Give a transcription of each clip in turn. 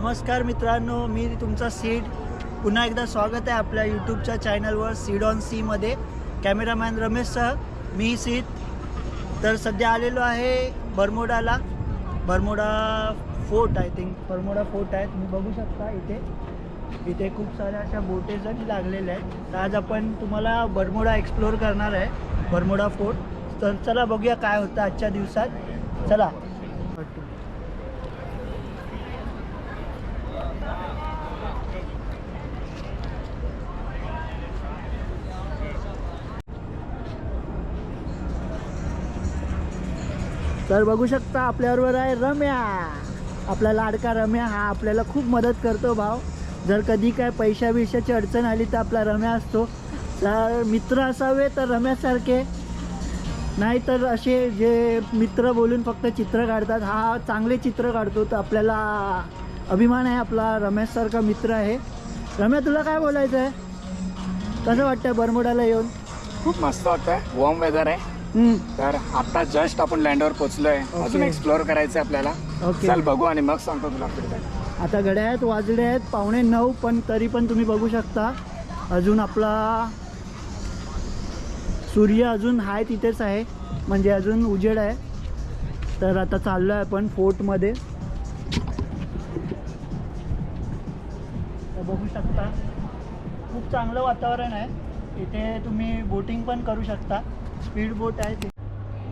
नमस्कार मित्रांनो मी तुमचा सीड. पुन्हा एकदा स्वागत आहे आपल्या यूट्यूबच्या चॅनलवर सीड ऑन सीमध्ये कॅमेरामॅन रमेशसह मी सीत तर सध्या आलेलो आहे बर्मोडाला. Bermuda fort I think Bermuda fort आहे. तुम्ही बघू शकता इथे. इथे खूप साऱ्या अशा बोटेज आणि लागलेल्या आहेत. तर आज आपण तुम्हाला बर्मोडा एक्सप्लोअर करणार आहे. Bermuda fort. तर चला बघूया काय होतं आजच्या दिवसात. चला. तर बघू शकता आपल्याबरोबर आहे रम्या. आपला लाडका रम्या हा आपल्याला खूप मदत करतो भाव जर कधी काय पैशा बिशाची अडचण आली तर आपला रम्या असतो. तर मित्र असावे तर रम्यासारखे. नाहीतर असे जे मित्र बोलून फक्त चित्र काढतात हा चांगले चित्र काढतो तर आपल्याला अभिमान आहे. आपला रमेशसारखा मित्र आहे. रम्या तुला काय बोलायचं आहे कसं वाटतं बरमुडाला येऊन? खूप मस्त वाटतं वॉर्म वेदर आहे. तर आता जस्ट आपण लँडवर पोहोचलोय. अजून एक्सप्लोअर करायचं आपल्याला. चल बघू आणि मग सांगतो तुला. आता घड्याळात वाजले आहेत पावणे नऊ पण तरी पण तुम्ही बघू शकता. अजून आपला सूर्य अजून आहे तिथेच आहे. म्हणजे अजून उजेड आहे. तर आता चाललो आहे आपण फोर्टमध्ये. बघू शकता. खूप चांगलं वातावरण आहे. इथे तुम्ही बोटिंग पण करू शकता. स्पीड बोट आहे ते.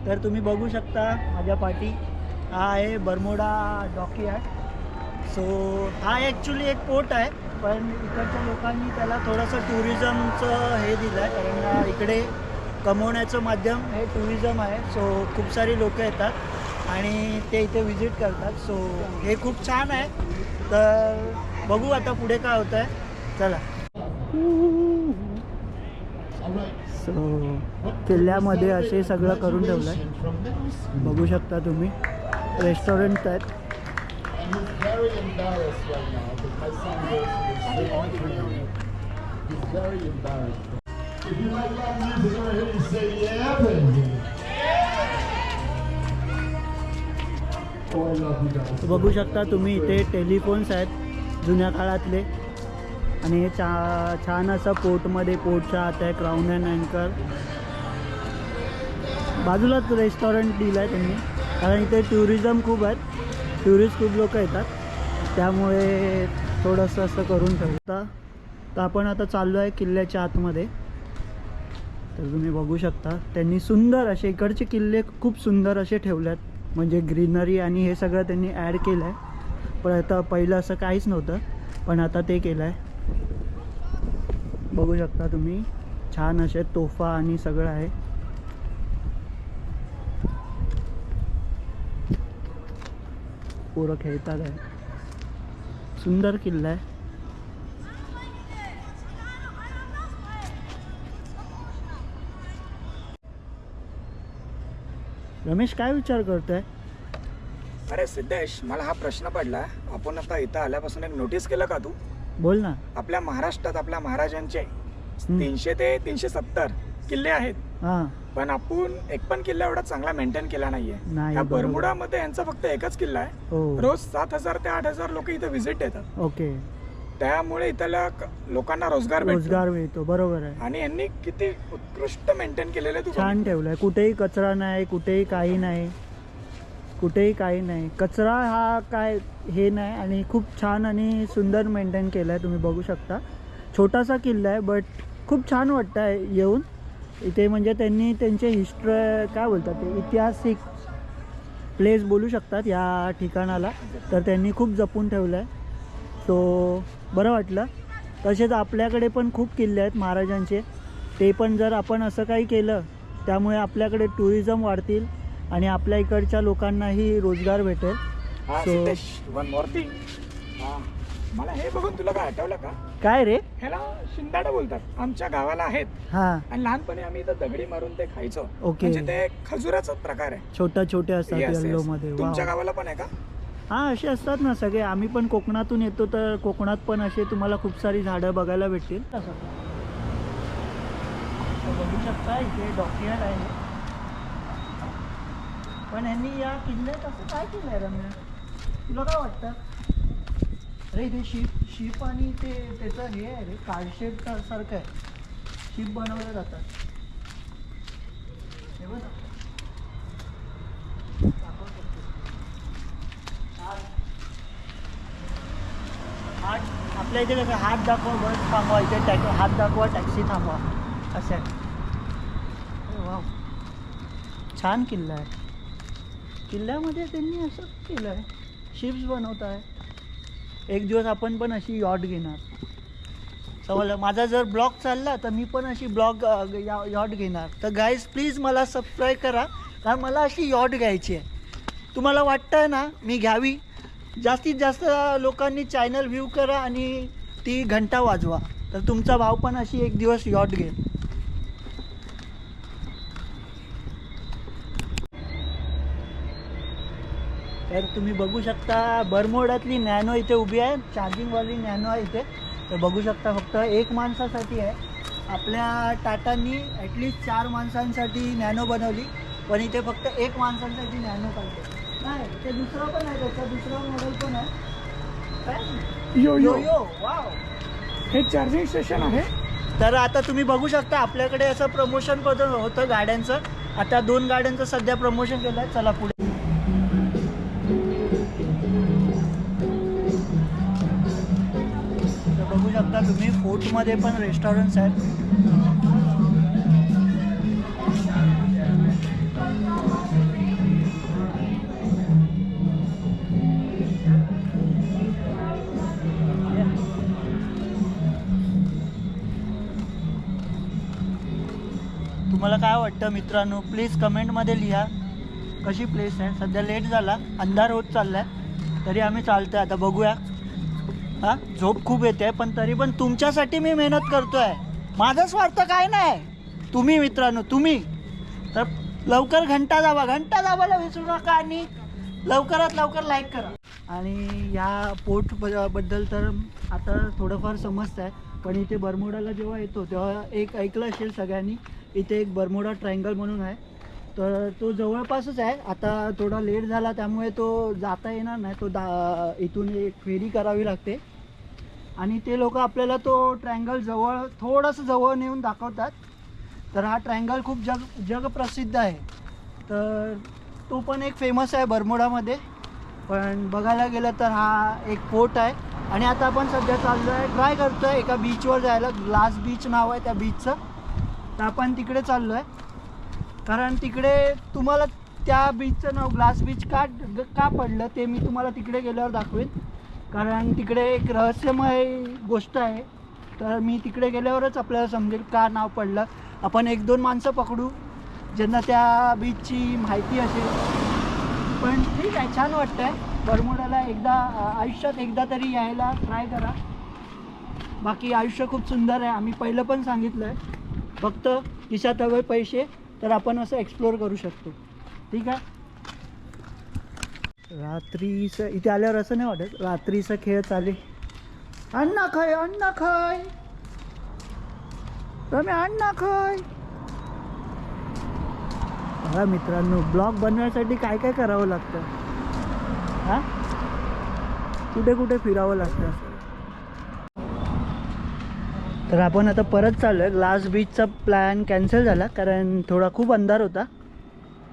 तर तुम्ही बघू शकता माझ्या पाठी. हा आहे बर्मोडा आहे. सो हा ॲक्च्युली एक पोर्ट आहे पण इकडच्या लोकांनी त्याला थोडंसं टुरिझमचं हे दिलं आहे कारण इकडे कमवण्याचं माध्यम हे टुरिझम आहे. सो खूप सारी लोकं येतात आणि ते इथे व्हिजिट करतात. सो हे खूप छान आहे. तर बघू आता पुढे काय होतं आहे चला. सो किल्ल्यामध्ये असे सगळं करून ठेवलं आहे बघू शकता तुम्ही. रेस्टॉरंट आहेत बघू शकता तुम्ही इथे टेलिफोन्स आहेत जुन्या काळातले. आणि हे चा छान असं पोर्टमध्ये पोर्टच्या आत आहे क्राऊन अँड अँकर बाजूलाच रेस्टॉरंट दिलं आहे त्यांनी. कारण इथे टुरिझम खूप आहेत. टुरिस्ट खूप लोक येतात. त्यामुळे थोडंसं असं करून ठेवता तर आपण आता चाललो आहे किल्ल्याच्या आतमध्ये. तर तुम्ही बघू शकता त्यांनी सुंदर असे इकडचे किल्ले खूप सुंदर असे ठेवले आहेत म्हणजे ग्रीनरी आणि हे सगळं त्यांनी ॲड केलं आहे पण आता पहिलं असं काहीच नव्हतं. पण आता ते केलं आहे बघू शकता तुम्ही. छान असे तोफा आणि सगळं आहे. पोरं खेळतात आहे. सुंदर किल्ला आहे. रमेश काय विचार करतोय? अरे सिद्धेश मला हा प्रश्न पडला. आपण आता इथं आल्यापासून एक नोटीस केलं का तू? बोल ना. आपल्या महाराष्ट्रात आपल्या महाराजांचे तीनशे ते तीनशे सत्तर किल्ले आहेत. हां. पण आपण एक पण किल्ला एवढा चांगला मेंटेन केला नाहीये. नाही, या बरोबर. बरमुडामध्ये यांचा फक्त एकच किल्ला आहे. हो. रोज सात हजार ते आठ हजार लोक इथे व्हिजिट देतात. ओके. त्यामुळे इथल्या क- लोकांना रोजगार भेटतो. रोजगार मिळतो बरोबर आहे. आणि यांनी किती उत्कृष्ट मेंटेन केलेलं आहे तू छान ठेवलंय. कुठेही कचरा नाही कुठेही काही नाही. कुठेही काही नाही. कचरा हा काय हे नाही आणि खूप छान आणि सुंदर मेंटेन केलं आहे तुम्ही बघू शकता. छोटासा किल्ला आहे बट खूप छान वाटतं आहे येऊन. इथे म्हणजे त्यांनी त्यांचे हिस्ट्री काय बोलतात ते ऐतिहासिक प्लेस बोलू शकतात या ठिकाणाला. तर त्यांनी खूप जपून ठेवलं आहे सो बरं वाटलं. तसेच आपल्याकडे पण खूप किल्ले आहेत महाराजांचे. ते पण जर आपण असं काही केलं त्यामुळे आपल्याकडे टुरिझम वाढतील. आणि आपल्या इकडच्या लोकांनाही रोजगार भेटेल. हा वन मोर थिंग मला हे बघून तुला काय आठवलं का? काय रे? ह्याला शिंदाड बोलतात. आमच्या गावाला आहेत. हां. आणि लहानपणी आम्ही इथं दगडी मारून ते खायचो. ओके. म्हणजे ते खजुराचा प्रकार आहे. छोट्या छोटे असतात Yes, yes. येल्लोमध्ये. तुमच्या गावाला पण आहे का? हां असे असतात ना सगळे. आम्ही पण कोकणातून येतो तर कोकणात पण असे तुम्हाला खूप सारी झाडं बघायला भेटतील. बघू शकता इथे डॉक्युमेंट आहे. पण यांनी या किल्ल्यात असं काय केलं आहे रम्या? तुला काय वाटतं? रे इथे शिप शिप आणि ते, त्याचं हे आहे रे कार्डशेट सारखं आहे. शिप बनवलं जातात हे बघ. ते. हात, आपल्या इथे कसं हात दाखवा बस थांबवा, इथे टॅक, हात दाखवा, टॅक्सी थांबवा. असं आहे. वा छान किल्ला आहे. किल्ल्यामध्ये त्यांनी असं केलं आहे. शिप्स बनवत आहे. एक दिवस आपण पण अशी यॉट घेणार. समजलं माझा जर ब्लॉग चालला तर मी पण अशी ब्लॉग यॉट घेणार. तर गाईज प्लीज मला सबस्क्राईब करा. कारण मला अशी यॉट घ्यायची आहे. तुम्हाला वाटतं ना मी घ्यावी? जास्तीत जास्त लोकांनी चॅनल व्ह्यू करा आणि ती घंटा वाजवा. तर तुमचा भाव पण अशी एक दिवस यॉट घेईल. तर तुम्ही बघू शकता बरमोडातली नॅनो इथे उभी आहे चार्जिंगवाली नॅनो आहे इथे. तर बघू शकता फक्त एक माणसासाठी आहे. आपल्या टाटांनी ॲटलिस्ट चार माणसांसाठी नॅनो बनवली पण इथे फक्त एक माणसांसाठी नॅनो काढते नाही ते दुसरं पण आहे त्याचं दुसरं मॉडेल पण आहे. काय? Yo yo. यो वाव हे चार्जिंग स्टेशन आहे? तर आता तुम्ही बघू शकता आपल्याकडे असं प्रमोशन पण होतं गाड्यांचं. आता दोन गाड्यांचं सध्या प्रमोशन केलं आहे चला पुढे. साऊथमध्ये पण रेस्टॉरंट्स आहेत. तुम्हाला काय वाटतं मित्रांनो? प्लीज कमेंटमध्ये लिहा. कशी प्लेस आहे? सध्या लेट झाला. अंधार होत चालला आहे तरी आम्ही चालतो आहे आता बघूया. हां? झोप खूप येते पण तरी पण तुमच्यासाठी मी मेहनत करतो आहे माझा स्वार्थ काय नाही? तुम्ही मित्रांनो तुम्ही. तर लवकर घंटा दाबा घंटा दाबायला विसरू नका आणि लवकरात लवकर लाईक करा. आणि या पोर्ट ब- बद्दल तर आता थोडंफार समजतं आहे पण इथे बरमोडाला जेव्हा येतो तेव्हा एक ऐकलं असेल सगळ्यांनी इथे एक बरमोडा ट्रायंगल म्हणून आहे. तर तो जवळपासच आहे. आता थोडा लेट झाला त्यामुळे तो जाता येणार नाही. तो दा इथून एक फेरी करावी लागते. आणि ते लोक आपल्याला तो ट्रँगल जवळ थोडंसं जवळ नेऊन दाखवतात. तर हा ट्रँगल खूप जग जगप्रसिद्ध आहे. तर तो पण एक फेमस आहे बरमुडामध्ये. पण बघायला गेलं तर हा एक पोर्ट आहे. आणि आता आपण सध्या चाललो आहे ट्राय करतो आहे एका बीचवर जायला. ग्लास बीच नाव आहे त्या बीचचं तर आपण तिकडे चाललो आहे. कारण तिकडे तुम्हाला त्या बीचचं नाव ग्लास बीच का का पडलं ते मी तुम्हाला तिकडे गेल्यावर दाखवेन. कारण तिकडे एक रहस्यमय गोष्ट आहे. तर मी तिकडे गेल्यावरच आपल्याला समजेल का नाव पडलं. आपण एक दोन माणसं पकडू ज्यांना त्या बीचची माहिती असेल. पण ठीक आहे छान वाटतं आहे बरमुडाला एकदा आयुष्यात एकदा तरी यायला ट्राय करा. बाकी आयुष्य खूप सुंदर आहे. आम्ही पहिलं पण सांगितलं आहे फक्त खिशात हवे पैसे तर आपण असं एक्सप्लोअर करू शकतो. ठीक आहे? रात्रीचं इथे आल्यावर असं नाही वाटत. रात्रीचा खेळ चाले अण्णा खाय अण्णा खाय. रमे अण्णा खाय. बघा मित्रांनो ब्लॉग बनवण्यासाठी काय काय करावं लागतं? हां? कुठे कुठे फिरावं लागतं? तर आपण आता परत चाललो आहे ग्लास बीचचा प्लॅन कॅन्सल झाला कारण थोडा खूप अंधार होता.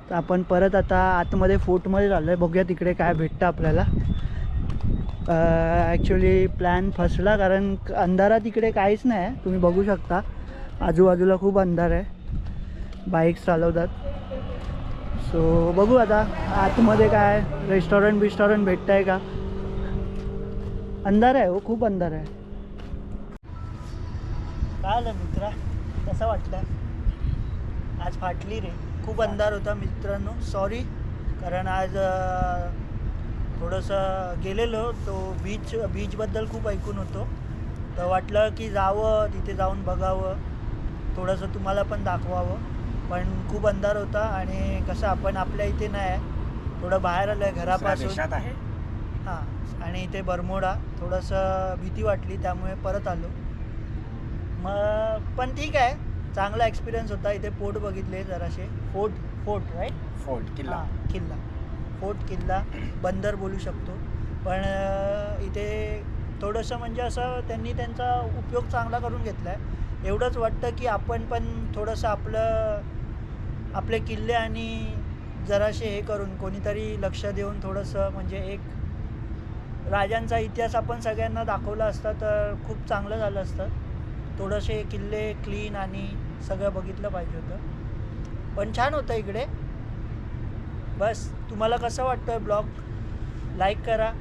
तर आपण परत आता आतमध्ये फोर्टमध्ये चाललो आहे बघूया तिकडे काय भेटतं आपल्याला. ॲक्च्युली प्लॅन फसला कारण अंधारात तिकडे काहीच नाही. आहे तुम्ही बघू शकता. आजूबाजूला खूप अंधार आहे. बाईक्स चालवतात. सो बघू आता आतमध्ये काय रेस्टॉरंट बिस्टॉरंट भेटतं आहे का? अंधार आहे हो खूप अंधार आहे. काय आलं मित्रा? कसं वाटलं? आज फाटली रे. खूप अंधार होता मित्रांनो. सॉरी कारण आज थोडंसं गेलेलो. तो बीच बीचबद्दल खूप ऐकून होतो. तर वाटलं की जावं तिथे जाऊन बघावं. थोडंसं तुम्हाला पण दाखवावं. पण खूप अंधार होता आणि कसं आपण आपल्या इथे नाही आहे. थोडं बाहेर आलं आहे घरापासून. आहे. हां आणि इथे बरमोडा. थोडंसं भीती वाटली त्यामुळे परत आलो. मग पण ठीक आहे. चांगला एक्सपिरियन्स होता. इथे फोर्ट बघितले जराशे. फोर्ट फोर्ट राईट फोर्ट किल्ला. किल्ला. फोर्ट किल्ला. बंदर बोलू शकतो. पण इथे थोडंसं म्हणजे असं त्यांनी त्यांचा उपयोग चांगला करून घेतला आहे एवढंच वाटतं की आपण पण थोडंसं आपलं आपले किल्ले आणि जराशे हे करून कोणीतरी लक्ष देऊन थोडंसं म्हणजे एक राजांचा इतिहास आपण सगळ्यांना दाखवला असता तर खूप चांगलं झालं असतं. थोडेसे किल्ले क्लीन आणि सगळं बघितलं पाहिजे होतं. पण छान होतं इकडे. बस तुम्हाला कसं वाटतं ब्लॉग? लाईक करा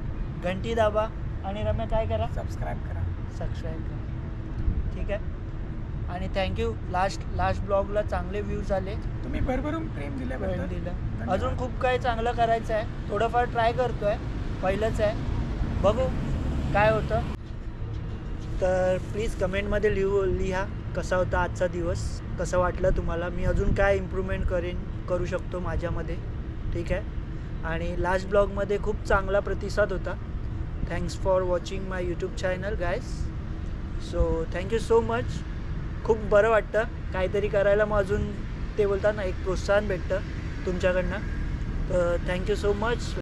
घंटी दाबा आणि रम्या काय करा? सबस्क्राईब करा. सबस्क्राईब करा. ठीक आहे? आणि थँक्यू लास्ट लास्ट ब्लॉगला चांगले व्ह्यूज आले. तुम्ही भरभरून प्रेम वेळ दिल्याबद्दल दिलं. अजून खूप काही चांगलं करायचं आहे. थोडंफार ट्राय करतो आहे पहिलंच आहे. बघू काय होतं. तर प्लीज कमेंटमध्ये लिहू लिहा. कसा होता आजचा दिवस? कसं वाटलं तुम्हाला? मी अजून काय इम्प्रूव्हमेंट करेन करू शकतो माझ्यामध्ये? ठीक आहे? आणि लास्ट ब्लॉगमध्ये खूप चांगला प्रतिसाद होता. Thanks for watching my YouTube channel guys so thank you so much खूप बरं वाटतं. काहीतरी करायला मग अजून ते बोलतात ना एक प्रोत्साहन भेटतं तुमच्याकडनं. तर थँक्यू सो मच